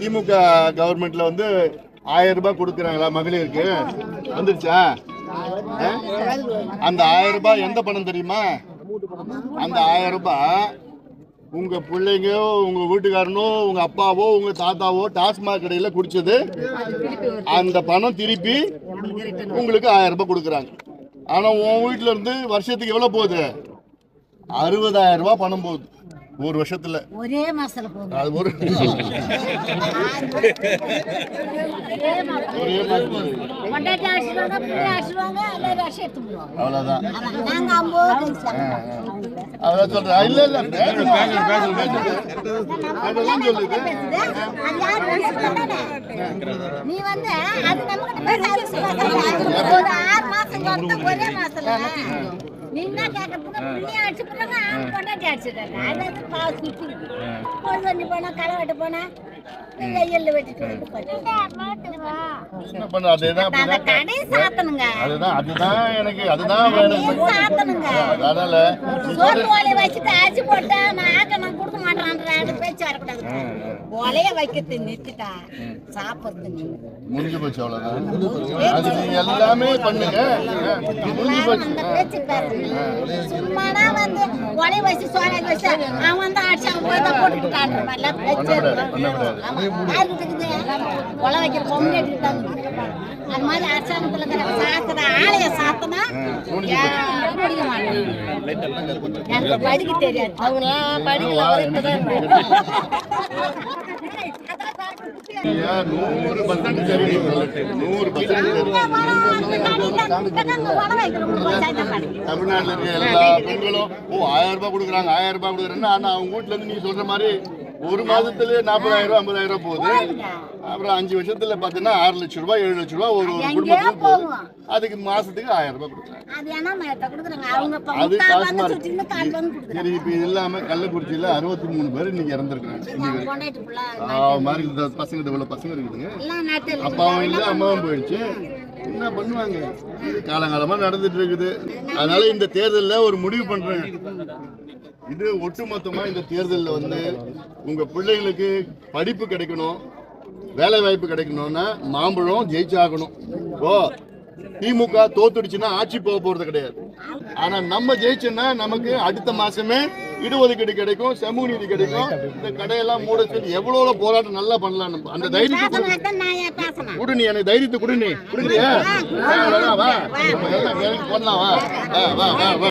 திமுக கவர்மெண்ட்ல வந்து ஆயிரம் ரூபாய் கொடுக்குறாங்களா மகளிருக்கு? வந்துருச்சா? அந்த ஆயிரம் ரூபாய் எந்த பணம் தெரியுமா? அந்த ஆயிரம் ரூபாய் உங்க பிள்ளைங்க உங்க வீட்டுக்காரனோ உங்க அப்பாவோ உங்க தாத்தாவோ டாஸ்மாக் கடையில குடிச்சது. அந்த பணம் திருப்பி உங்களுக்கு ஆயிரம் ரூபாய் கொடுக்குறாங்க. ஆனா உன் வீட்டுல இருந்து வருஷத்துக்கு எவ்வளவு போகுது? அறுபதாயிரம் ரூபாய் பணம் போகுது. ஒரு வருஷத்துல. ஒரே மாசத்துல போகும் அது ஒரு அவ்வளவுதான். அதான் சொல்றேன். இல்ல இல்ல நீ வந்து அது ஆறு மாசம் ஒரே மாசத்துல. நீ என்ன கேட்கறதுக்கு பிள்ளைய அடிச்சு போடுறாங்க ஆண் கொண்டாட்டி அடிச்சிடுறாங்க அது வந்து பாவம் சுத்தி பொழுது வண்டி போனா களை வெட்ட போனா வெயில்ல வெட்டிட்டு வந்து போட்டு. என்ன பண்ண? அதேதான் அதுதான் அதுதான் எனக்கு அதுதான் வேணும். அதனால வச்சுட்டு போட்டா நான் கொடுக்க மாட்டேன்ற பேச்சு வரக்கூடாது ஓலைய வைக்கிறது நிறுத்திட்டா சாப்பிடுறது முடிஞ்சு போச்சு அவ்வளவுதான். அது நீங்க எல்லாமே பண்ணுங்க முடிஞ்சு போச்சு. சும்மானா வந்து ஒலைய வச்சு சோலை வச்சு அவன் வந்து அடிச்சு அவன் போய் தான் தெரியுது? ஒலை வைக்கிற பொம்மை எடுத்துட்டாங்க அது மாதிரி அரசாங்கத்துல இருக்கிற சாத்திர ஆலய சாத்தினா யாரும் முடிக்க மாட்டாங்க. எனக்கு படிக்க தெரியாது. அவங்களாம் படிக்கல ஐயா, நூறு பர்சன்ட் சரி. நூறு பர்சன்ட் தமிழ்நாட்டுல இருக்க எல்லா பெண்களும் ஓ ஆயிரம் ரூபாய் கொடுக்குறாங்க ஆயிரம் ரூபாய் கொடுக்குறேன்னு ஆனா அவங்க வீட்ல இருந்து நீ சொல்ற மாதிரி ஒரு மாதத்துல நாற்பதாயிரம் ரூபாய் ஐம்பதாயிரம் ரூபாய் போகுது அப்புறம் அஞ்சு வருஷத்துல பாத்தீங்கன்னா ஆறு லட்சம் ரூபாய் ஏழு லட்சம் ரூபாய் ஒரு ஒரு குடும்பத்துக்கு போகுது. அதுக்கு மாசத்துக்கு ஆயிரம் ரூபாய் கொடுக்குறாங்க. அது வந்து கொடுக்குறாங்க. சரி இப்ப இது இல்லாம கள்ளக்குறிச்சியில அறுபத்தி மூணு பேர் இன்னைக்கு இறந்துருக்காங்க. மாதிரி இந்த பசங்க இவ்வளவு பசங்க இருக்குதுங்க. அப்பாவும் இல்லை. அம்மாவும் போயிடுச்சு. என்ன பண்ணுவாங்க? காலங்காலமா நடந்துட்டு இருக்குது. அதனால இந்த தேர்தல்ல ஒரு முடிவு பண்றேன். இது ஒட்டுமொத்தமா இந்த தேர்தல்ல வந்து உங்க பிள்ளைங்களுக்கு படிப்பு கிடைக்கணும் வேலை வாய்ப்பு கிடைக்கணும்னா மாம்பழம் ஜெயிச்சாகணும். ஓ திமுக தோத்துடுச்சுன்னா ஆட்சி போக போறது கிடையாது. ஆனா நம்ம ஜெயிச்சோம்னா நமக்கு அடுத்த மாசமே இடஒதுக்கீடு கிடைக்கும் சமூக நீதி கிடைக்கும். இந்த கடையெல்லாம் மூட சொல்லி எவ்வளவு போராட்டம் நல்லா பண்ணலாம் நம்ம. அந்த தைரியத்தை கொடு. நீ எனக்கு தைரியத்தை குடு நீ. குடுக்குறியா வா, வா, வா. வா.